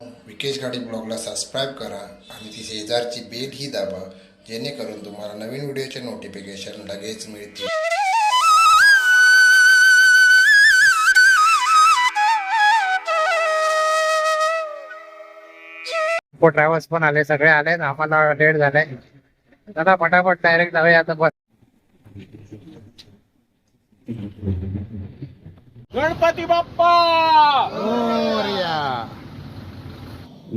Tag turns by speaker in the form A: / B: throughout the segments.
A: विकेश गाडी ब्लॉगला सबस्क्राईब करा आणि ती शेजारची बेल ही दाबा जेणेकरून तुम्हाला नवीन व्हिडिओचे नोटिफिकेशन लगेच मिळतील.
B: ट्रॅव्हल्स पण आले सगळे आले आम्हाला लेट झालाय चला पटापट डायरेक्ट जाऊया आता. बस
C: गणपती बाप्पा!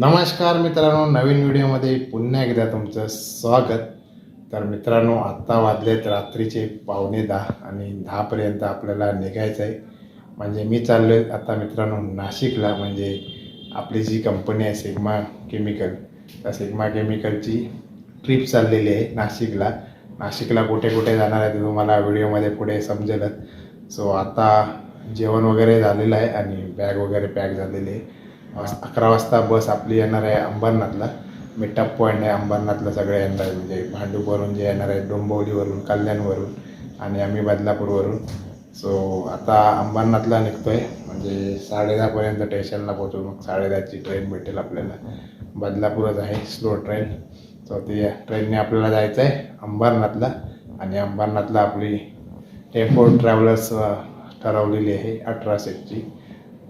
A: नमस्कार मित्रांनो नवीन व्हिडिओमध्ये पुन्हा एकदा तुमचं स्वागत. तर मित्रांनो आत्ता वाजलेत रात्रीचे पावणे दहा आणि दहापर्यंत आपल्याला निघायचं आहे. म्हणजे मी चाललो आहे आता मित्रांनो नाशिकला म्हणजे आपली जी कंपनी आहे सिग्मा केमिकल. त्या सिग्मा केमिकलची ट्रिप चाललेली आहे नाशिकला. नाशिकला कुठे कुठे जाणार आहे ते तुम्हाला व्हिडिओमध्ये पुढे समजेलच. सो आता जेवण वगैरे झालेलं आहे आणि बॅग वगैरे पॅक झालेली आहे. अकरा वाजता बस आपली येणार आहे अंबरनाथला. मिटअप पॉईंट आहे अंबरनाथला सगळे येणार आहे म्हणजे भांडूपवरून जे येणार आहे डोंबवलीवरून कल्याणवरून आणि आम्ही बदलापूरवरून. सो आता अंबरनाथला निघतो आहे म्हणजे साडेदहापर्यंत स्टेशनला पोहोचू. मग साडेदहाची ट्रेन भेटेल आपल्याला. बदलापूरच आहे स्लो ट्रेन सो ती ट्रेनने आपल्याला जायचं आहे अंबरनाथला. आणि अंबरनाथला आपली टेम्पो ट्रॅव्हलर्स ठरवलेली आहे अठरा सीटची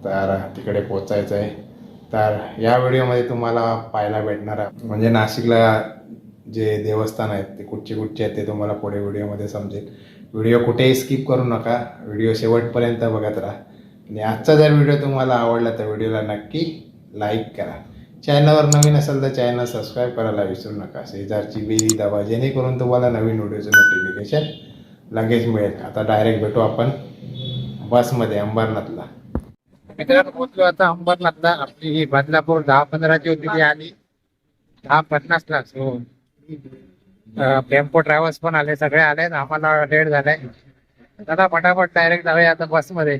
A: तर तिकडे पोचायचं आहे तर या व्हिडिओमध्ये तुम्हाला पाहायला भेटणार आहे. म्हणजे नाशिकला जे देवस्थान आहेत ते कुठचे कुठचे आहेत ते तुम्हाला पुढे व्हिडिओमध्ये समजेल. व्हिडिओ कुठेही स्किप करू नका. व्हिडिओ शेवटपर्यंत बघत राहा. आणि आजचा जर व्हिडिओ तुम्हाला आवडला तर व्हिडिओला नक्की लाईक करा. चॅनलवर नवीन असेल तर चॅनल सबस्क्राईब करायला विसरू नका. शेजारची बेली दाबा जेणेकरून तुम्हाला नवीन व्हिडिओचं नोटिफिकेशन लगेच मिळेल. आता डायरेक्ट भेटू आपण बसमध्ये अंबरनाथला.
B: मित्रांनो पोहोचलो आता अंबरनाथला आपली ही बदलापूर दहा पंधराची होती ती आली. दहा पन्नासला सो हो. टेम्पो ट्रॅव्हल्स पण आले सगळे आले आम्हाला लेट झालाय. दादा पटापट डायरेक्ट जाऊया आता बसमध्ये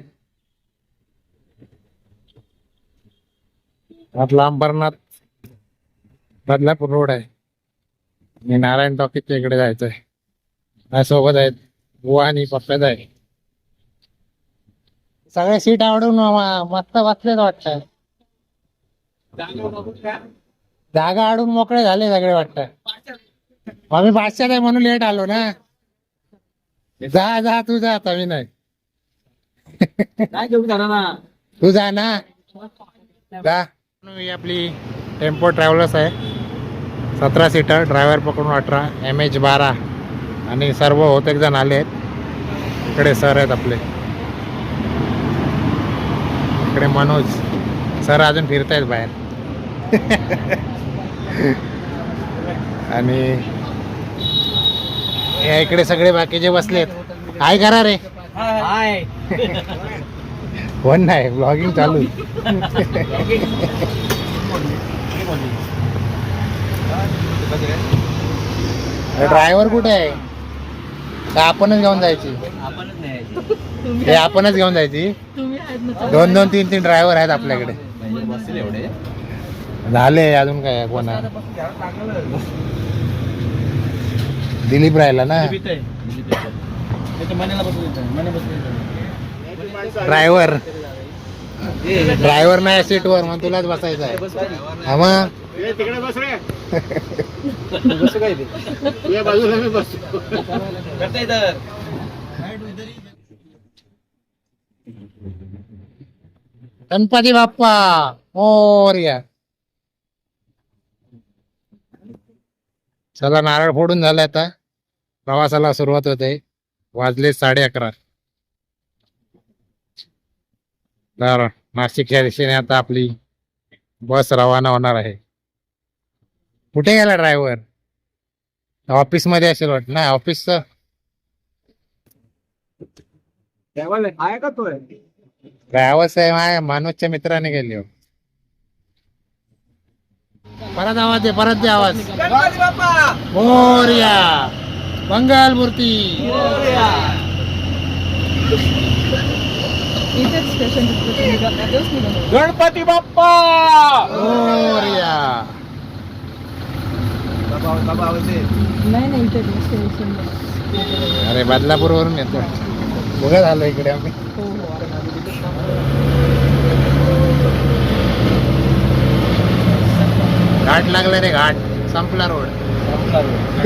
B: आपला अंबरनाथ बदलापूर रोड आहे. आणि नारायण टॉकीजच्या इकडे जायचंय. माझ्यासोबत आहेत बुवा आणि पप्प्यात आहे सगळे सीट आवडून मस्त बसलेच वाटत. जागा आडून मोकळे झाले सगळे वाटत. आम्ही पाचशेत आहे म्हणून लेट आलो ना. जा जा तू जा आता मी नाही. तू जा ना. जा. ही आपली टेम्पो ट्रॅव्हलर्स आहे. सतरा सीटर ड्रायव्हर पकडून अठरा एम एच बारा. आणि सर्व होत एक जण आले आहेत इकडे सर आहेत आपले. इकडे मनोज सर अजून फिरतायत बाहेर. आणि या इकडे सगळे बाकीचे बसलेत. काय करा रे.
C: हाय.
B: फोन नाही ब्लॉगिंग चालू. ड्रायव्हर कुठे आहे? का आपणच घेऊन जायची?
C: आपणच
B: हे आपणच घेऊन जायची. दोन दोन तीन तीन ड्रायव्हर आहेत आपल्याकडे. झाले अजून काय कोणा? दिलीप राहिला ना? ड्रायव्हर ड्रायव्हर नाही सीटवर मग तुलाच बसायचं आहे. हा मग?
C: तिकडे बस रे. बस काय ते या बाजूला
B: गणपती बाप्पा मोरया. चला नारळ फोडून झालं आता. प्रवासाला सुरुवात होते. वाजले साडे अकरा. तर नाशिकच्या दिशेने आता आपली बस रवाना होणार आहे. कुठे गेला ड्रायव्हर ऑफिसमध्ये असेल वाटत नाही ऑफिसचं
C: आहे का तो?
B: आहे मित्राने गेले हो. परत आवाज दे परत दे आवाज.
C: गणपती बाप्पा!
B: मोरया. मंगल मूर्ती.
D: स्टेशन
C: गणपती बाप्पा!
B: मोरया.
D: नाही नाही इथे स्टेशन
B: अरे बदलापूर वरून येतो. बघत आलो इकडे आम्ही. घाट लागला रे घाट. संपला रोड.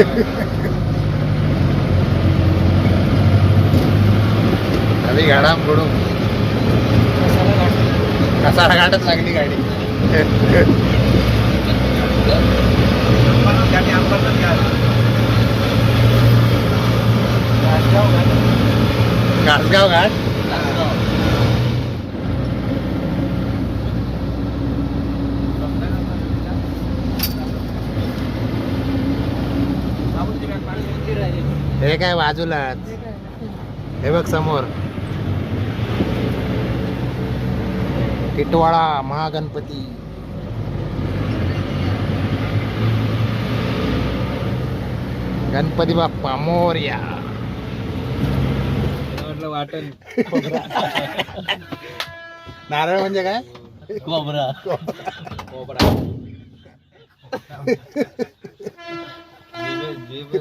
B: आधी गाडा बुडू. कसारा घाटच लागली गाडी. घासगाव घाट हे काय बाजूला हे बघ समोर. टिटवाळा महागणपती. गणपती बाप्पा मोर्या.
C: वाटण
B: नारळ म्हणजे काय?
C: कोबरा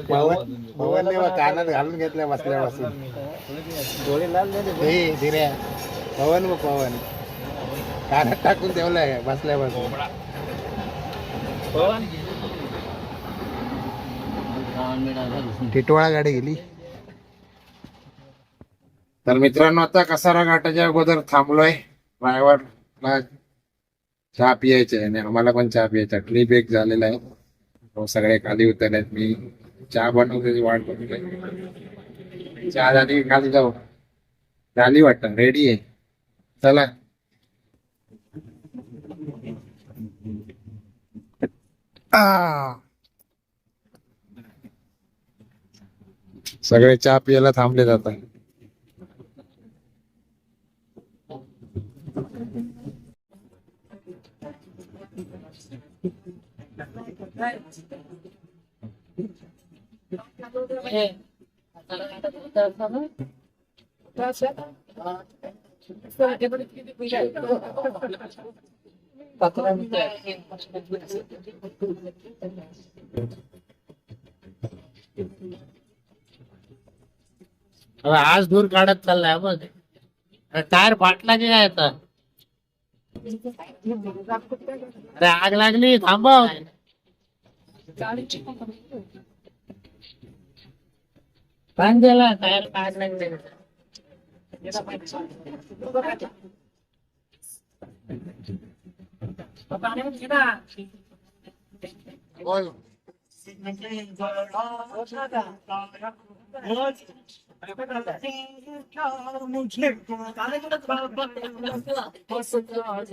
B: पवन पवनने बघ कानात घालून घेतल्या बसल्यापासून हे धीऱ्या पवन बघ पवन कानात टाकून ठेवलाय बसल्यापासून टिटवाळा गाडी गेली. तर मित्रांनो आता कसारा घाटाच्या अगोदर थांबलोय. ड्रायव्हरला चहा पियायचे आणि आम्हाला पण चहा पियायचा ट्री एक झालेला आहे. तो सगळे खाली उतरलेत मी चहा बनवण्याची वाट बघतोय. चहा झाली की खाली जाऊ. झाली वाटतं. रेडी आहे. चला. सगळे चहा पियाला थांबले जातात आज दूर काढत चाललाय मग टायर फाटला की काय आता? अरे आग लागली थांबा सांग टायर आग लागली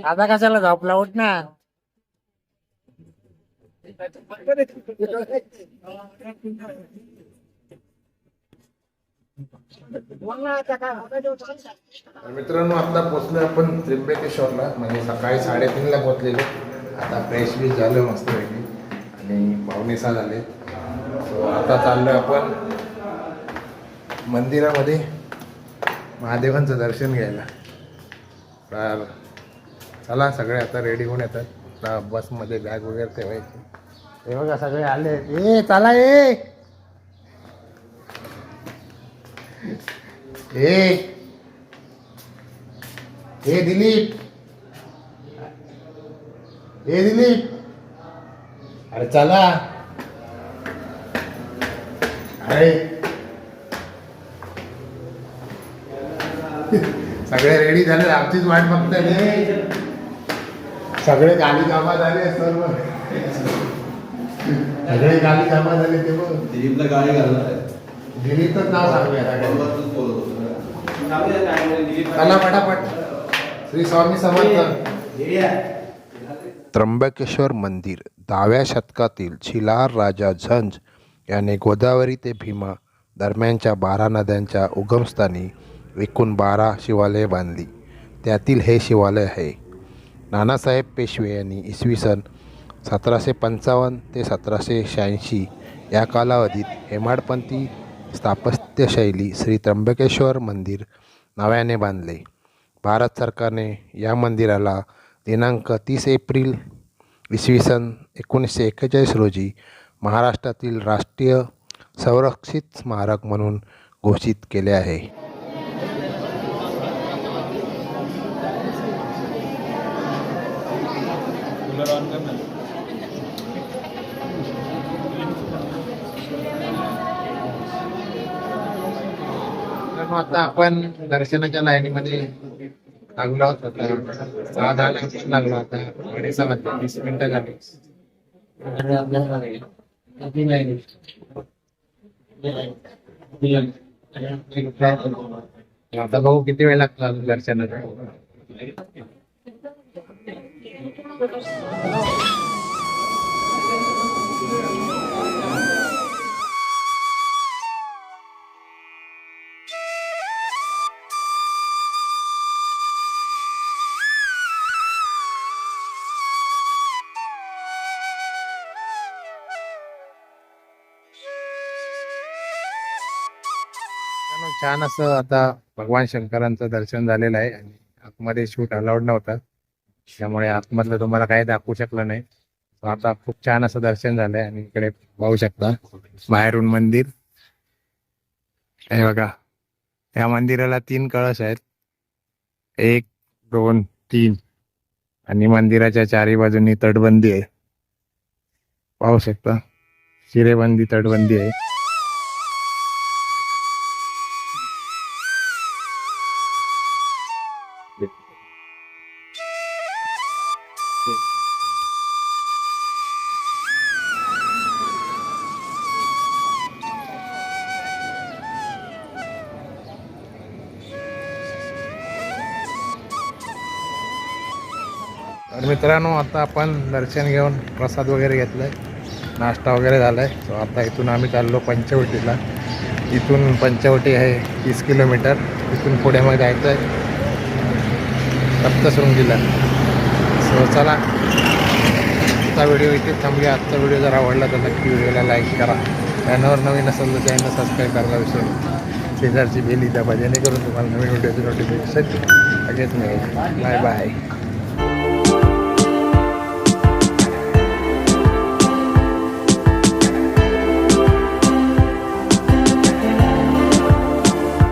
B: आता कशाला झोपला? उठ ना.
A: मित्रांनो आता पोचलो आपण त्र्यंबकेश्वरला. म्हणजे सकाळी साडेतीनला पोचलेलो. आता फ्रेश बीच झालं मस्तपैकी. आणि पावणे झाले. सो आता चाललो आपण मंदिरामध्ये महादेवांचं दर्शन घ्यायला. तर चला सगळे आता रेडी होऊन येतात. आता बसमध्ये बॅग वगैरे ठेवायची. हे बघा eh, eh. eh, सगळे आले ए चला ए दिलीप ए दिलीप अरे चला अरे सगळे रेडी झाले आमचीच वाट बघताय. सगळे गाली जमा झाले सर्व. सगळे जमा झाले ते बघ.
E: दिलीपला गाडी घालणार
A: दिलीपच नाव सांगूया. चला पटापट श्री स्वामी समर्थ.
F: त्र्यंबकेश्वर मंदिर दहाव्या शतकातील शिलाहार राजा झंज याने गोदावरी ते भीमा दरम्यानच्या बारा नद्यांच्या उगमस्थानी एकूण बारा शिवालये बांधली. त्यातील हे शिवालय आहे. नानासाहेब पेशवे यांनी इसवी सन सतराशे पंचावन्न ते सतराशे शहाऐंशी या कालावधीत हेमाडपंथी स्थापत्यशैली श्री त्र्यंबकेश्वर मंदिर नव्याने बांधले. भारत सरकारने या मंदिराला दिनांक तीस एप्रिल इसवी सन एकोणीसशे एक्केचाळीस रोजी महाराष्ट्रातील राष्ट्रीय संरक्षित स्मारक म्हणून घोषित केले आहे.
B: मित्रांनो आता आपण दर्शनाच्या लाईनीमध्ये लागलो आहोत. आता सहा दहा लाईन लागलो आता. अडीच वाजता वीस मिनिटं झाली. आता बघू किती वेळ लागतो अजून दर्शनाला. मित्रांनो, छान असं आता भगवान शंकरांचं दर्शन झालेलं आहे आणि आतमध्ये शूट अलाउड नव्हता. त्यामुळे आतमधलं तुम्हाला काही दाखवू शकलं नाही. आता खूप छान असं दर्शन झालंय आणि इकडे पाहू शकता बाहेरून मंदिर. हे बघा या मंदिराला तीन कळस आहेत. एक दोन तीन. आणि मंदिराच्या चारी बाजूनी तटबंदी आहे. पाहू शकता शिरेबंदी तटबंदी आहे. तर मित्रांनो आता आपण दर्शन घेऊन प्रसाद वगैरे घेतलाय. नाश्ता वगैरे झालाय. सो आता इथून आम्ही चाललो पंचवटीला. इथून पंचवटी आहे तीस किलोमीटर. इथून पुढे मग जायचं आहे सप्तशृंगीला. सो चला. आजचा व्हिडिओ इथे थांबूया. आजचा व्हिडिओ जर आवडला तर नक्की व्हिडिओला लाईक करा. चॅनलवर नवीन असेल तर चॅनल सबस्क्राईब करायला विसरू शेजारची बेली दाबा जेणेकरून तुम्हाला नवीन व्हिडिओचे नोटिफिकेशन लगेच मिळेल. Bye bye